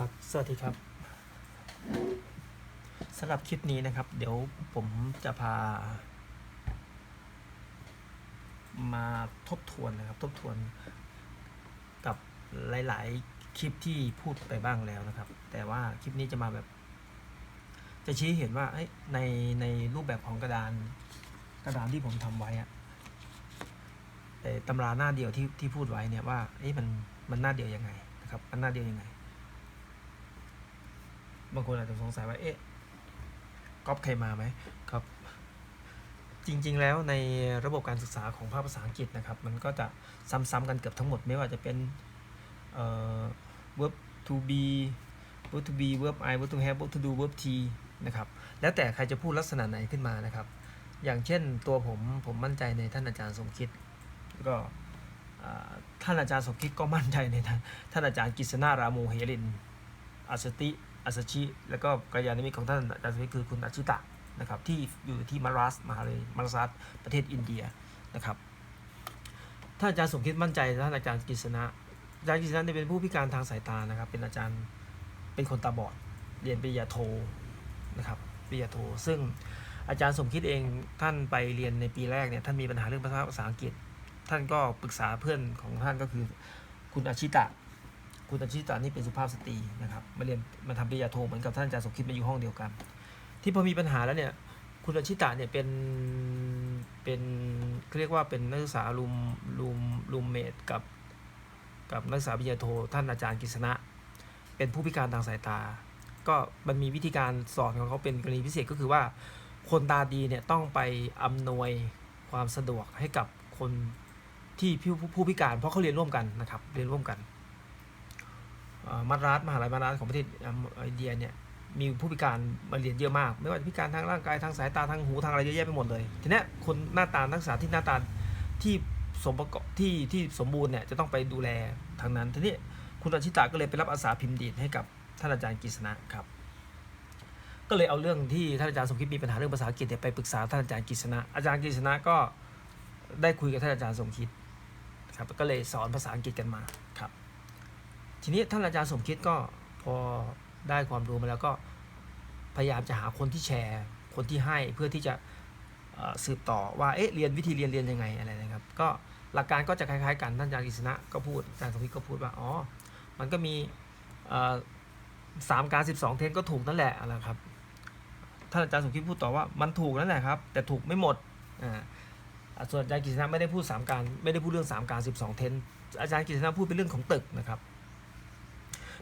ครับ สวัสดีครับสำหรับคลิปนี้นะครับ เดี๋ยวผมจะพา มาทบทวนนะครับ ทบทวนกับหลาย ๆ คลิปที่พูดไปบ้างแล้วนะครับ แต่ว่าคลิปนี้จะมาแบบ จะชี้เห็นว่าในในรูปแบบของกระดานกระดานที่ผมทำไว้อะแต่ตำราหน้าเดียวที่ที่พูดไว้เนี่ยว่ามันมันหน้าเดียวยังไงนะครับ มันหน้าเดียวยังไง บางคนอาจจะสงสัยว่า เอ๊ะก๊อปใครมาไหมครับ จริง ๆ แล้วในระบบการศึกษาของภาคภาษาอังกฤษนะครับ มันก็จะซ้ำๆกันเกือบทั้งหมดไม่ว่าจะเป็นเอ่อ verb to be verb to be verb I verb to have verb to do verb t นะครับ แล้วแต่ใครจะพูดลักษณะไหนขึ้นมานะครับ อย่างเช่นตัวผมผมมั่นใจในท่านอาจารย์สมคิดก็ท่านอาจารย์สมคิดก็มั่นใจในท่านท่านอาจารย์กฤษณาราโมเฮรินอัสติ อัสชิ แล้วก็กัลยาณมิตรของท่านอาจารย์สมิทคือคุณอาชิตะนะครับที่อยู่ที่มารัสมหาเลยมารัสประเทศอินเดียนะครับท่านอาจารย์สมคิดมั่นใจท่านอาจารย์กฤษณะอาจารย์กฤษณะเนี่ยเป็นผู้พิการทางสายตานะครับ เป็นอาจารย์เป็นคนตาบอดเรียนปริญญาโทนะครับปริญญาโท ซึ่งอาจารย์สมคิดเองท่านไปเรียนในปีแรกเนี่ยท่านมีปัญหาเรื่องภาษาภาษาอังกฤษ ท่านก็ปรึกษาเพื่อนของท่านก็คือคุณอาชิตะ คุณอาชิตานี่เป็นสุภาพสตรีนะครับมาเรียนมาทำปริญญาโทเหมือนกับท่านอาจารย์สมคิดมาอยู่ห้องเดียวกัน ที่พอมีปัญหาแล้วเนี่ยคุณอาชิตาเนี่ยเป็นเป็นเขาเรียกว่าเป็นนักศึกษารูมรูมรูมเมทกับกับนักศึกษาปริญญาโทท่านอาจารย์กฤษณะ เป็นผู้พิการทางสายตา ก็มันมีวิธีการสอนของเขาเป็นกรณีพิเศษก็คือว่า คนตาดีเนี่ยต้องไปอำนวยความสะดวกให้กับคนที่ผู้ผู้พิการเพราะเขาเรียนร่วมกันนะครับเรียนร่วมกัน มาดรัสมหาลัยมาดรัสของประเทศอินเดียเนี่ยมีผู้พิการมาเรียนเยอะมาก ไม่ว่าจะพิการทางร่างกายทางสายตาทางหูทางอะไรเยอะแยะไปหมดเลยทีนี้คนหน้าตานักศึกษาที่หน้าตาที่สมประกอบที่ที่สมบูรณ์เนี่ยจะต้องไปดูแลทางนั้นทีนี้คุณอาชิตาก็เลยไปรับอาสาพิมพ์ดีดให้กับท่านอาจารย์กฤษณะครับก็เลยเอาเรื่องที่ท่านอาจารย์สมคิดมีปัญหาเรื่องภาษาอังกฤษเนี่ยไปปรึกษาท่านอาจารย์กฤษณะอาจารย์กฤษณะก็ได้คุยกับท่านอาจารย์สมคิดครับก็เลยสอนภาษาอังกฤษกันมาครับ ทีนี้ท่านอาจารย์สมคิดก็พอได้ความรู้มาแล้วก็พยายามจะหาคนที่แชร์ คนที่ให้เพื่อที่จะสืบต่อว่าเอ๊ะเรียนวิธีเรียนเรียนยังไงอะไรนะครับ ก็หลักการก็จะคล้ายๆกันท่านอาจารย์กฤษณะก็พูดอาจารย์สมคิดก็พูดว่าอ๋อมันก็มีสามการสิบสองเทนก็ถูกนั่นแหละอะไรครับท่านอาจารย์สมคิดพูดต่อว่ามันถูกนั่นแหละครับ แต่ถูกไม่หมดอ่าส่วนอาจารย์กฤษณะไม่ได้พูดสามการไม่ได้พูดเรื่องสามการสิบสองเทนอาจารย์กฤษณะพูดเป็นเรื่องของตึกนะครับ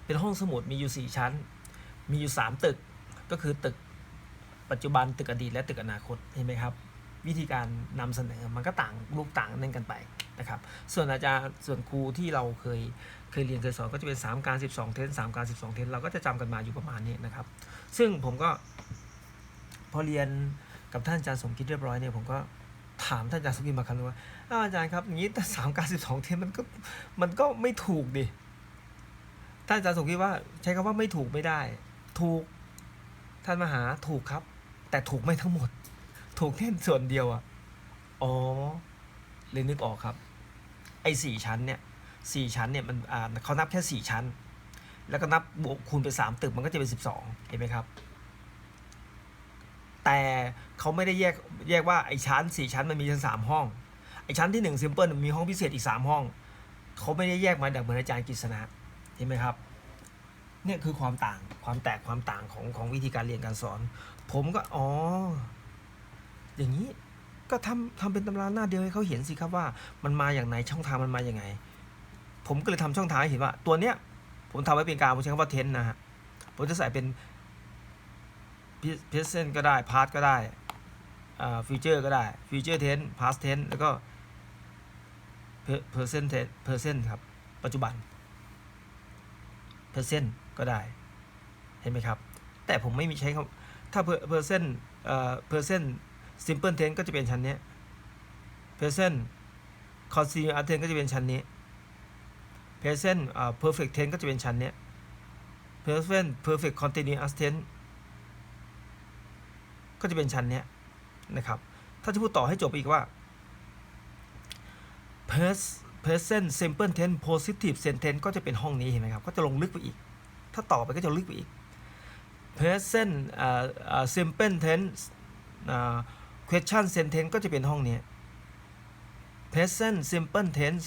เป็นห้องสมุดมีอยู่ 4 ชั้น มีอยู่ 3 ตึก ก็คือตึกปัจจุบันตึกอดีตและตึกอนาคตเห็นไหมครับ วิธีการนำเสนอมันก็ต่างลูกต่างนั่นกันไปนะครับ ส่วนอาจารย์ส่วนครูที่เราเคยเคยเรียนเคยสอนก็จะเป็น 3 การ 12 เทน3การ 12 เทนเราก็จะจำกันมาอยู่ประมาณนี้นะครับ ซึ่งผมก็พอเรียนกับท่านอาจารย์สมคิดเรียบร้อยเนี่ยผมก็ถามท่านอาจารย์สมคิดมาคำนึงว่าอาจารย์ครับอย่างนี้แต่สามการ12เทนมันก็มันก็ไม่ถูกดิ ท่านอาจารย์สมคิดว่าใช้คำว่าไม่ถูกไม่ได้ ถูกท่านมหาถูกครับ แต่ถูกไม่ทั้งหมด ถูกแค่ส่วนเดียวอะอ๋อเลยนึกออกครับ ไอ้สี่ชั้นเนี่ยสี่ชั้นเนี่ยมันอ่าเขานับแค่สี่ชั้น แล้วก็นับบวกคูณไปสามตึกมันก็จะเป็นสิบสองเห็นไหมครับ แต่เขาไม่ได้แยกแยกว่าไอ้ชั้นสี่ชั้นมันมีชั้นสามห้องไอ้ชั้นที่หนึ่งซิมเปิลมีห้องพิเศษอีกสามห้องเขาไม่ได้แยกมาแบบเหมือนอาจารย์กฤษณะ เห็นไหมครับเนี่ยคือความต่างความแตกความต่างของของวิธีการเรียนการสอน ผมก็อ๋ออย่างนี้ก็ทำทำเป็นตำราหน้าเดียวให้เขาเห็นสิครับว่ามันมาอย่างไหนช่องทางมันมาอย่างไง ผมก็เลยทำช่องทางให้เห็นว่า ตัวเนี้ยผมทำไว้เป็นการผมใช้คำว่าเทนนะฮะผมจะใส่เป็นเพเซนก็ได้พาร์ทก็ได้ฟิวเจอร์ก็ได้ฟิวเจอร์เทนพาสเทนแล้วก็เพอร์เซนเทนเพอร์เซนครับ ปัจจุบัน เพอร์เซนก็ได้ เห็นไหมครับ แต่ผมไม่มีใช้คำถ้าเพอร์เซนต์เอ่อเพอร์เซนต์ซิมเพิลเทนก็จะเป็นชั้นนี้เพอร์เซนต์คอนซีอาร์เทนก็จะเป็นชั้นนี้เพอร์เซนต์เอ่อเพอร์เฟกต์เทนก็จะเป็นชั้นนี้เพอร์เซนต์เพอร์เฟกต์คอนติเนียสเทนก็จะเป็นชั้นนี้นะครับ ถ้าจะพูดต่อให้จบอีกว่าเพรส present simple tense positive sentence ก็จะเป็นห้องนี้เห็นไหมครับ ก็จะลงลึกไปอีก ถ้าต่อไปก็จะลึกไปอีก present อ่าอ่า simple tense อ่า question sentence ก็จะเป็นห้องนี้ present simple tense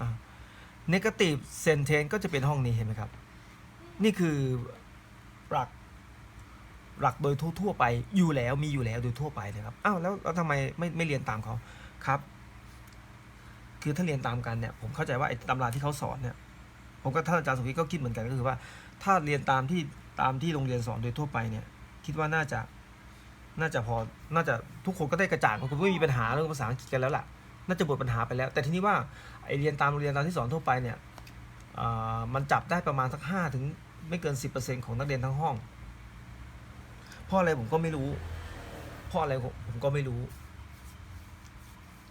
อ่า negative sentence ก็จะเป็นห้องนี้เห็นไหมครับ นี่คือหลักหลักโดยทั่วๆไปอยู่แล้วมีอยู่แล้วโดยทั่วไปเลยครับ อ้าวแล้วแล้วทำไมไม่ไม่เรียนตามเขาครับ คือถ้าเรียนตามกันเนี่ยผมเข้าใจว่าไอ้ตำราที่เขาสอนเนี่ยผมก็ท่านอาจารย์สุวิทย์ก็คิดเหมือนกันก็คือว่า ถ้าเรียนตามที่ตามที่โรงเรียนสอนโดยทั่วไปเนี่ย คิดว่าน่าจะน่าจะพอน่าจะทุกคนก็ได้กระจ่างคนไม่มีปัญหาเรื่องภาษาอังกฤษกันแล้วล่ะน่าจะหมดปัญหาไปแล้ว แต่ทีนี้ว่าไอเรียนตามโรงเรียนตามที่สอนทั่วไปเนี่ยมันจับได้ประมาณสักห้าถึงไม่เกินสิบเปอร์เซ็นของนักเรียนทั้งห้องเพราะอะไรผมก็ไม่รู้เพราะอะไรผมก็ไม่รู้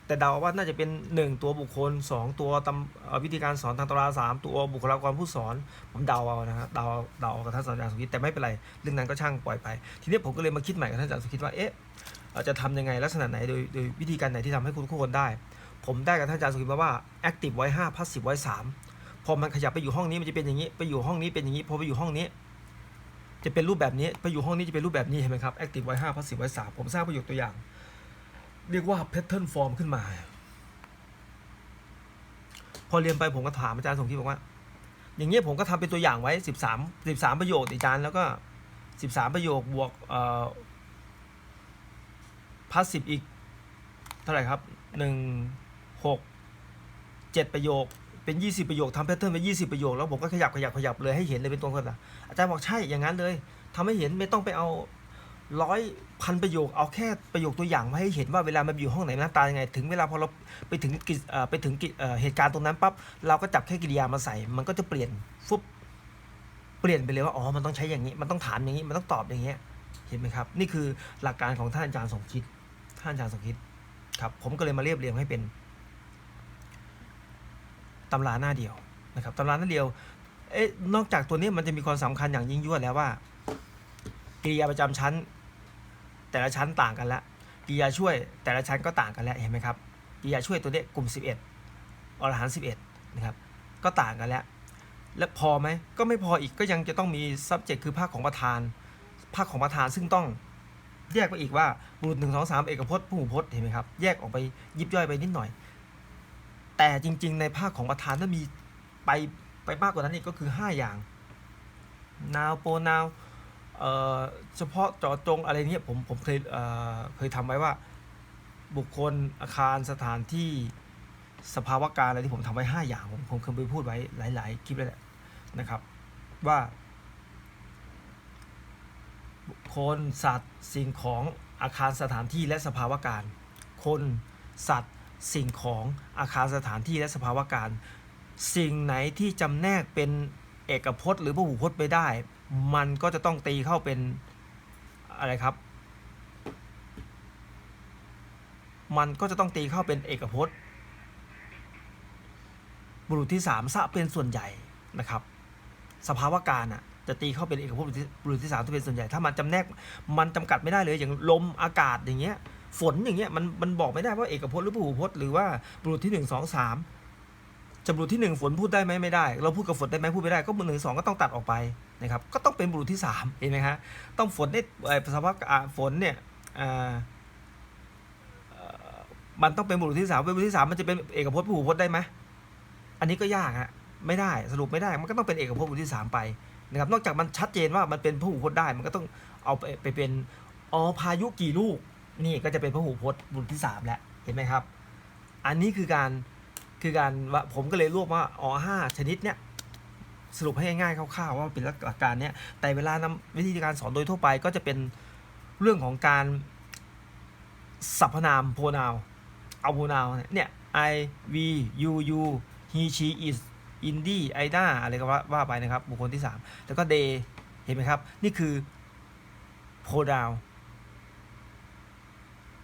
แต่เดาว่าน่าจะเป็นหนึ่งตัวบุคคลสองตัวตำวิธีการสอนทางตำราสามตัวบุคลากรผู้สอน ผมเดาเอานะครับเดาเดาเอากับท่านอาจารย์สุขิตแต่ไม่เป็นไรเรื่องนั้นก็ช่างปล่อยไป ทีนี้ผมก็เลยมาคิดใหม่กับท่านอาจารย์สุขิตว่าเอ๊ะจะทำยังไงลักษณะไหนโดยโดยวิธีการไหนที่ทำให้คุณทุกคนได้ ผมได้กับท่านอาจารย์สุขิตมาว่า active ไว้5 passive ไว้3พอมันขยับไปอยู่ห้องนี้มันจะเป็นอย่างนี้ไปอยู่ห้องนี้เป็นอย่างนี้พอไปอยู่ห้องนี้จะเป็นรูปแบบนี้ไปอยู่ห้องนี้จะเป็นรูปแบบนี้เห็นไหมครับ active ไว้5 passive ไว้3ผมสร้างประโยคตัวอย่าง เรียกว่า pattern form ขึ้นมา พอเรียนไปผมก็ถามอาจารย์สมคิดบอกว่า อย่างเงี้ยผมก็ทำเป็นตัวอย่างไว้สิบสามสิบสามประโยคอาจารย์แล้วก็สิบสามประโยคบวกเอ่อพัสสิบอีก เท่าไหร่ครับหนึ่งหกเจ็ดประโยคเป็นยี่สิบประโยคทำแพทเทิร์นไปยี่สิบประโยคแล้วผมก็ขยับขยับขยับเลยให้เห็นเลยเป็นตัวคนละอาจารย์บอกใช่อย่างนั้นเลยทำให้เห็นไม่ต้องไปเอา ร้อยพันประโยคเอาแค่ประโยคตัวอย่างมาให้เห็นว่าเวลามันอยู่ห้องไหนหน้าตายังไง ถึงเวลาพอเราไปถึงกิไปถึงเหตุการณ์ตรงนั้นปั๊บเราก็จับแค่กิริยามาใส่ มันก็จะเปลี่ยนฟุบเปลี่ยนไปเลยว่าอ๋อมันต้องใช้อย่างนี้ มันต้องถามอย่างนี้มันต้องตอบอย่างเงี้ยเห็นไหมครับ นี่คือหลักการของท่านอาจารย์สมคิดท่านอาจารย์สมคิดครับ ผมก็เลยมาเรียบเรียงให้เป็นตำราหน้าเดียวนะครับตำราหน้าเดียวเอ๊ะนอกจากตัวนี้มันจะมีความสำคัญอย่างยิ่งยวดแล้วว่ากิริยาประจำชั้น แต่ละชั้นต่างกันและกิริยาช่วยแต่ละชั้นก็ต่างกันแล้วเห็นไหมครับกิริยาช่วยตัวเนี้ยกลุ่ม 11อรหันต์11นะครับก็ต่างกันแล้ว และพอไหมก็ไม่พออีกก็ยังจะต้องมี subject คือภาคของประธาน ภาคของประธานซึ่งต้องแยกไปอีกว่าบุรุษหนึ่งสองสามเอกพจน์ผู้พจน์เห็นไหมครับแยกออกไปยิบย่อยไปนิดหน่อย แต่จริง ๆ ในภาคของประธานถ้ามีไปไปมากกว่านั้นอีกก็คือ 5 อย่าง now pronoun เอ่อ เฉพาะเจาะจงอะไรเนี่ยผมผมเคยเเคยทำไว้ว่าบุคคลอาคารสถานที่สภาวะการอะไรที่ผมทำไว้ 5 อย่าง ผมผมเคยไปพูดไว้หลาย ๆ คลิปแล้วแหละนะครับ ว่า บุคคลสัตว์สิ่งของอาคารสถานที่และสภาวะการ คนสัตว์สิ่งของอาคารสถานที่และสภาวะการ สิ่งไหนที่จำแนกเป็นเอกพจน์ หรือพหูพจน์ไปได้ มันก็จะต้องตีเข้าเป็นอะไรครับ มันก็จะต้องตีเข้าเป็นเอกพจน์ บุรุษที่สามซะเป็นส่วนใหญ่นะครับ สภาวะการอะจะตีเข้าเป็นเอกพจน์บุรุษที่สามที่เป็นส่วนใหญ่ถ้ามันจำแนกมันจำกัดไม่ได้เลยอย่างลมอากาศอย่างเงี้ยฝนอย่างเงี้ยมันมันบอกไม่ได้ว่าเอกพจน์หรือพหูพจน์หรือว่าบุรุษที่หนึ่งสองสาม จะบุรุษที่หนึ่งฝนพูดได้ไหมไม่ได้ เราพูดกับฝนได้ไหมพูดไม่ได้ก็บุรุษหนึ่งสองก็ต้องตัดออกไปนะครับก็ต้องเป็นบุรุษที่สามเห็นไหมฮะต้องฝนได้เออสภาวะอะฝนเนี่ยอ่ามันต้องเป็นบุรุษที่สามเป็นบุรุษที่สามมันจะเป็นเอกพจน์พหูพจน์ได้ไหมอันนี้ก็ยากฮะไม่ได้สรุปไม่ได้มันก็ต้องเป็นเอกพจน์บุรุษที่สามไปนะครับนอกจากมันชัดเจนว่ามันเป็นพหูพจน์ได้ มันก็ต้องเอาไปไปเป็นอ๋อพายุกี่ลูกนี่ก็จะเป็นพหูพจน์บุรุษที่สามแล้วเห็นไหมครับ อันนี้คือการ คือการว่าผมก็เลยรวบว่าอ๋อห้าชนิดเนี้ยสรุปให้ง่ายๆคร่าวๆว่าเป็นหลักการเนี้ยแต่เวลานำวิธีการสอนโดยทั่วไปก็จะเป็นเรื่องของการสรรพนามโพนาวเอาโพนาวเนี่ย I V U U he she is Indy Ida อะไรก็ว่าว่าไปนะครับ บุคคลที่ 3 แล้วก็ they เห็นไหมครับ นี่คือ pronoun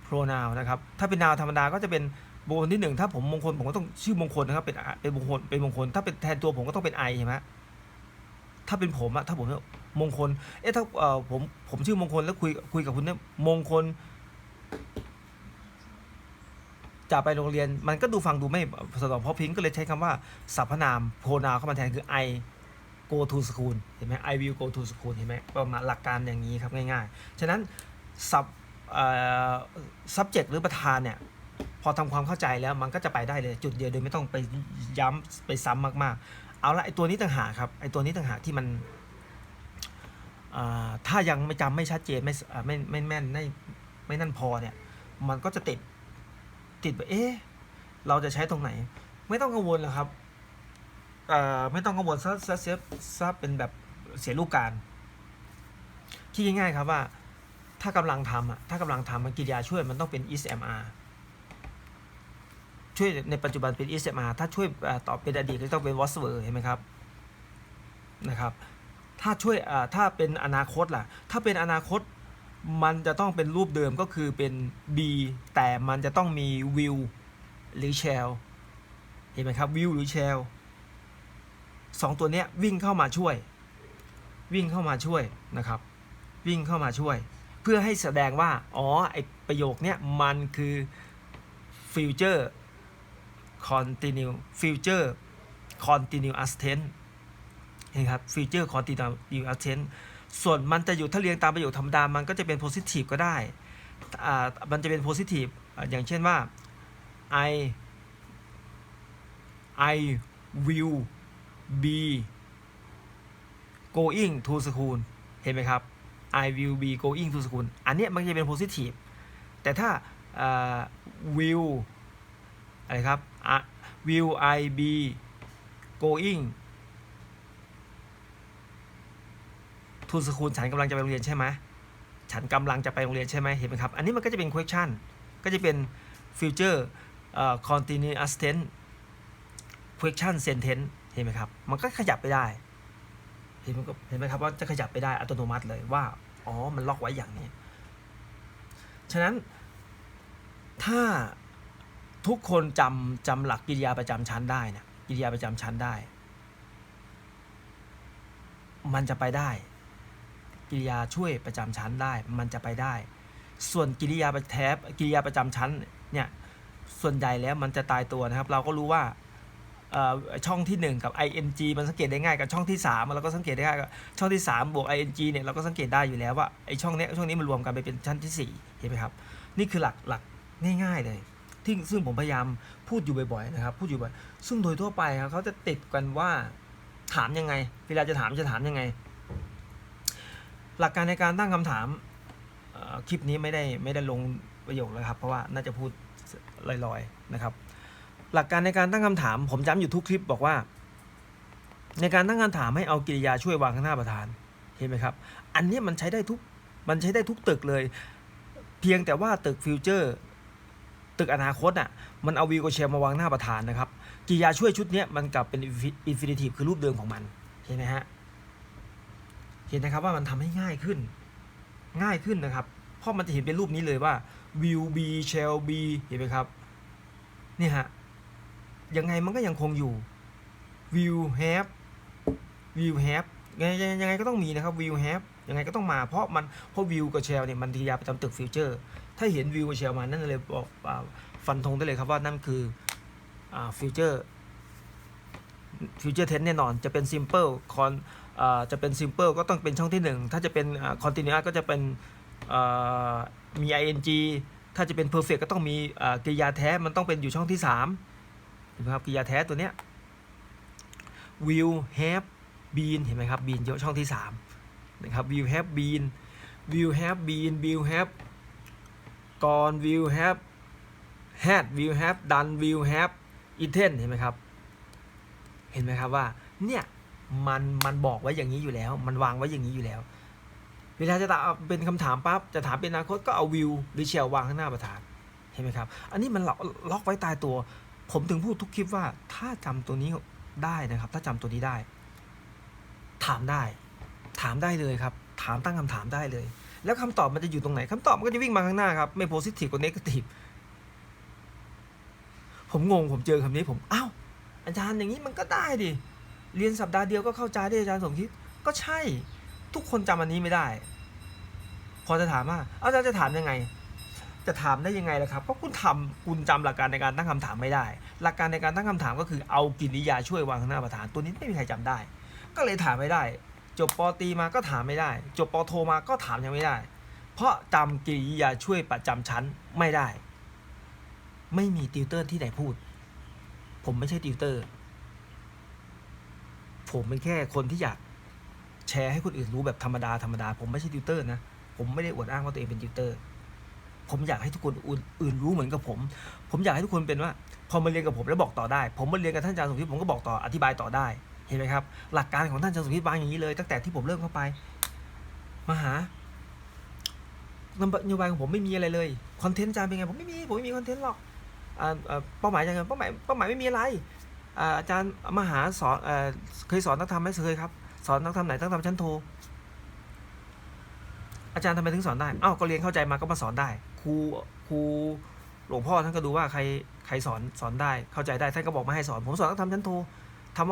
pronoun นะครับ ถ้าเป็น noun ธรรมดาก็จะเป็น บุคลที่หนึ่งถ้าผมมงคลผมก็ต้องชื่อมงคลนะครับเป็นเป็นมงคลเป็นมงคล ถ้าเป็นแทนตัวผมก็ต้องเป็น I ใช่ไหมถ้าเป็นผมอะถ้าผมมงคล เอ๊ะถ้าเอ่อผมผมชื่อมงคลแล้วคุยคุยกับคุณเนี่ยมงคลจะไปโรงเรียนมันก็ดูฟังดูไม่สนองเพราะพิงก็เลยใช้คำว่าสรรพนามโพนาเข้ามาแทนคือ I go to school เห็นไหม I will go to school เห็นไหมประมาณหลักการอย่างนี้ครับง่ายๆ ฉะนั้น sub เอ่อ subject หรือประธานเนี่ย พอทำความเข้าใจแล้วมันก็จะไปได้เลยจุดเดียวโดยไม่ต้องไปย้ำไปซ้ำมากๆ เอาละไอตัวนี้ต่างหากครับไอตัวนี้ต่างหากที่มันถ้ายังไม่จำไม่ชัดเจนไม่ไม่ไม่แม่นไม่ไม่นั่นพอเนี่ย มันก็จะติดติดไปเอ๊ะเราจะใช้ตรงไหน ไม่ต้องกังวลหรอกครับไม่ต้องกังวลซะซะซะซะเป็นแบบเสียลูกการคิดง่ายๆครับว่าถ้ากำลังทำอะถ้ากำลังทำมันกิริยาช่วยมันต้องเป็น is mr ช่วยในปัจจุบันเป็น is mr ถ้าช่วยอ่าตอบเป็นอดีตก็ต้องเป็น was were เห็นไหมครับนะครับถ้าช่วยถ้าเป็นอนาคตล่ะ ถ้าเป็นอนาคตมันจะต้องเป็นรูปเดิมก็คือเป็น B แต่มันจะต้องมี will หรือ shall เห็นไหมครับ will หรือ shall สองตัวเนี้ยวิ่งเข้ามาช่วย วิ่งเข้ามาช่วยนะครับ วิ่งเข้ามาช่วย เพื่อให้แสดงว่า อ๋อไอประโยคเนี้ยมันคือฟิวเจอร์ continue future continuous tense เห็นครับ future continuous tense ส่วนมันจะอยู่ถ้าเรียงตามประโยคธรรมดา มันก็จะเป็น positive ก็ได้อ่ามันจะเป็น positive อย่างเช่นว่า I I will be going to school เห็นไหมครับ I will be going to school อันเนี้ยมันจะเป็น positive แต่ถ้า will อะไรครับ will I be going to school ฉันกำลังจะไปโรงเรียนใช่ไหมฉันกำลังจะไปโรงเรียนใช่ไหมเห็นไหมครับ อันนี้มันก็จะเป็น question ก็จะเป็น future continuous tense question sentence เห็นไหมครับ มันก็ขยับไปได้ เห็นไหมครับเห็นไหมครับว่าจะขยับไปได้อัตโนมัติเลยว่า อ๋อ มันล็อกไว้อย่างนี้ ฉะนั้นถ้า ทุกคนจำจำหลักกิริยาประจำชั้นได้นะกิริยาประจำชั้นได้ มันจะไปได้ กิริยาช่วยประจำชั้นได้ มันจะไปได้ ส่วนกิริยาประแทบกิริยาประจำชั้นเนี่ยส่วนใหญ่แล้วมันจะตายตัวนะครับ เราก็รู้ว่าช่องที่ 1 กับ ing มันสังเกตได้ง่ายกับช่องที่3เราก็สังเกตได้ง่ายกับช่องที่ 3 บวก ing เนี่ยเราก็สังเกตได้อยู่แล้วว่าไอช่องเนี้ยช่องนี้มันรวมกันไปเป็นชั้นที่ 4 เห็นไหมครับ นี่คือหลักหลักง่ายๆเลย ที่ซึ่งผมพยายามพูดอยู่บ่อยๆนะครับพูดอยู่บ่อยซึ่งโดยทั่วไปครับเขาจะติดกันว่าถามยังไง เวลาจะถามจะถามยังไง หลักการในการตั้งคำถามคลิปนี้ไม่ได้ไม่ได้ลงประโยคเลยครับ เพราะว่าน่าจะพูดลอยๆนะครับ หลักการในการตั้งคำถาม ผมย้ำอยู่ทุกคลิปบอกว่า ในการตั้งคำถามให้เอากิริยาช่วยวางข้างหน้าประธานเห็นไหมครับ อันนี้มันใช้ได้ทุกมันใช้ได้ทุกตึกเลย เพียงแต่ว่าตึกฟิวเจอร์ ตึกอนาคตอะมันเอาวีโกเชลมาวางหน้าประธานนะครับกิยาช่วยชุดนี้มันกลับเป็นอินฟินิทีฟคือรูปเดิมของมันเห็นไหมฮะเห็นนะครับว่ามันทำให้ง่ายขึ้น ง่ายขึ้นนะครับ เพราะมันจะเห็นเป็นรูปนี้เลยว่า will be shall be เห็นไหมครับนี่ฮะยังไงมันก็ยังคงอยู่ will have will have ยังไงยังไงก็ต้องมีนะครับ will have ยังไงก็ต้องมาเพราะมันเพราะ will กับ shall เนี่ยมันกิริยาประจำตึกฟิวเจอร์ ถ้าเห็น will กับ shall มานั่นเลยบอกฟันธงได้เลยครับว่านั่นคือฟิวเจอร์ฟิวเจอร์เทนแน่นอนจะเป็น simple con อ่าจะเป็น simple ก็ต้องเป็นช่องที่ 1 ถ้าจะเป็นคอ่า continuous ก็จะเป็นมี ing ถ้าจะเป็น perfect ก็ต้องมีกริยาแท้มันต้องเป็นอยู่ช่องที่3เห็นไหมครับกริยาแท้ตัวเนี้ย will have been เห็นไหมครับ been เยอะช่องที่3นะครับ will have been will have been will have gone will have had will have done will have eaten เห็นไหมครับ เห็นไหมครับว่า เนี่ยมันมันบอกไว้อย่างนี้อยู่แล้ว มันวางไว้อย่างนี้อยู่แล้ว เวลาจะตอบเป็นคำถามปั๊บจะถามเป็นอนาคตก็เอา will หรือ shall วางข้างหน้าประธานเห็นไหมครับ อันนี้มันล็อกล็อกไว้ตายตัว ผมถึงพูดทุกคลิปว่าถ้าจำตัวนี้ได้นะครับ ถ้าจำตัวนี้ได้ ถามได้ ถามได้เลยครับ ถามตั้งคำถามได้เลย แล้วคำตอบมันจะอยู่ตรงไหนคำตอบมันก็จะวิ่งมาข้างหน้าครับ ไม่โพสิทีฟกับเนกาทีฟผมงงผมเจอคำนี้ผมอ้าวอาจารย์อย่างนี้มันก็ได้ดิเรียนสัปดาห์เดียวก็เข้าใจได้อาจารย์สมคิดก็ใช่ ทุกคนจำอันนี้ไม่ได้ พอจะถามว่าอาจารย์จะถามยังไง จะถามได้ยังไงล่ะครับเพราะคุณทำคุณจำหลักการในการตั้งคำถามไม่ได้ หลักการในการตั้งคำถามก็คือเอากิริยาช่วยวางข้างหน้าประธานตัวนี้ไม่มีใครจำได้ ก็เลยถามไม่ได้ จบปอตีมาก็ถามไม่ได้ จบปอโทมาก็ถามยังไม่ได้ เพราะจำกริยาช่วยประจำชั้นไม่ได้ ไม่มีติวเตอร์ที่ไหนพูด ผมไม่ใช่ติวเตอร์ ผมเป็นแค่คนที่อยากแชร์ให้คนอื่นรู้แบบธรรมดาธรรมดาผมไม่ใช่ติวเตอร์นะผมไม่ได้อวดอ้างว่าตัวเองเป็นติวเตอร์ ผมอยากให้ทุกคนอื่นรู้เหมือนกับผม ผมอยากให้ทุกคนเป็นว่า พอมาเรียนกับผมแล้วบอกต่อได้ ผมมาเรียนกับท่านอาจารย์สมคิดผมก็บอกต่ออธิบายต่อได้ เห็นไหมครับ หลักการของท่านอาจารย์สมคิดวางอย่างนี้เลย ตั้งแต่ที่ผมเริ่มเข้าไปมาหานโยบายของผมไม่มีอะไรเลยคอนเทนต์อาจารย์เป็นไงผมไม่มีผมไม่มีคอนเทนต์หรอกเป้าหมายยังไงเป้าหมายเป้าหมายไม่มีอะไรอาจารย์มหาสอนเอ่อเคยสอนนักธรรมไหมเคยครับ สอนนักธรรมไหนนักธรรมชั้นโท อาจารย์ทำไมถึงสอนได้อ้าวก็เรียนเข้าใจมาก็มาสอนได้ครูครูหลวงพ่อท่านก็ดูว่าใครใครสอนสอนได้เข้าใจได้ท่านก็บอกมาให้สอน ผมสอนนักธรรมชั้นโท ธรรม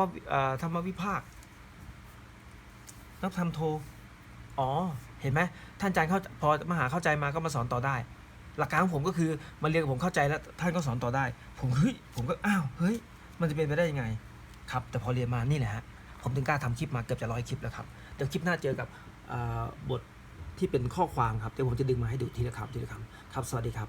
ธรรมวิภาคนักธรรมโท อ๋อ เห็นไหมท่านอาจารย์เข้าพอมาหาเข้าใจมาก็มาสอนต่อได้ หลักการของผมก็คือมาเรียนกับผมเข้าใจแล้วท่านก็สอนต่อได้ ผมเฮ้ยผมก็อ้าวเฮ้ย มันจะเป็นไปได้ยังไง ครับ แต่พอเรียนมานี่แหละฮะผมถึงกล้าทำคลิปมาเกือบจะร้อยคลิปแล้วครับเดี๋ยวคลิปหน้าเจอกับบทที่เป็นข้อความครับเดี๋ยวผมจะดึงมาให้ดูทีละคำทีละคำครับ สวัสดีครับ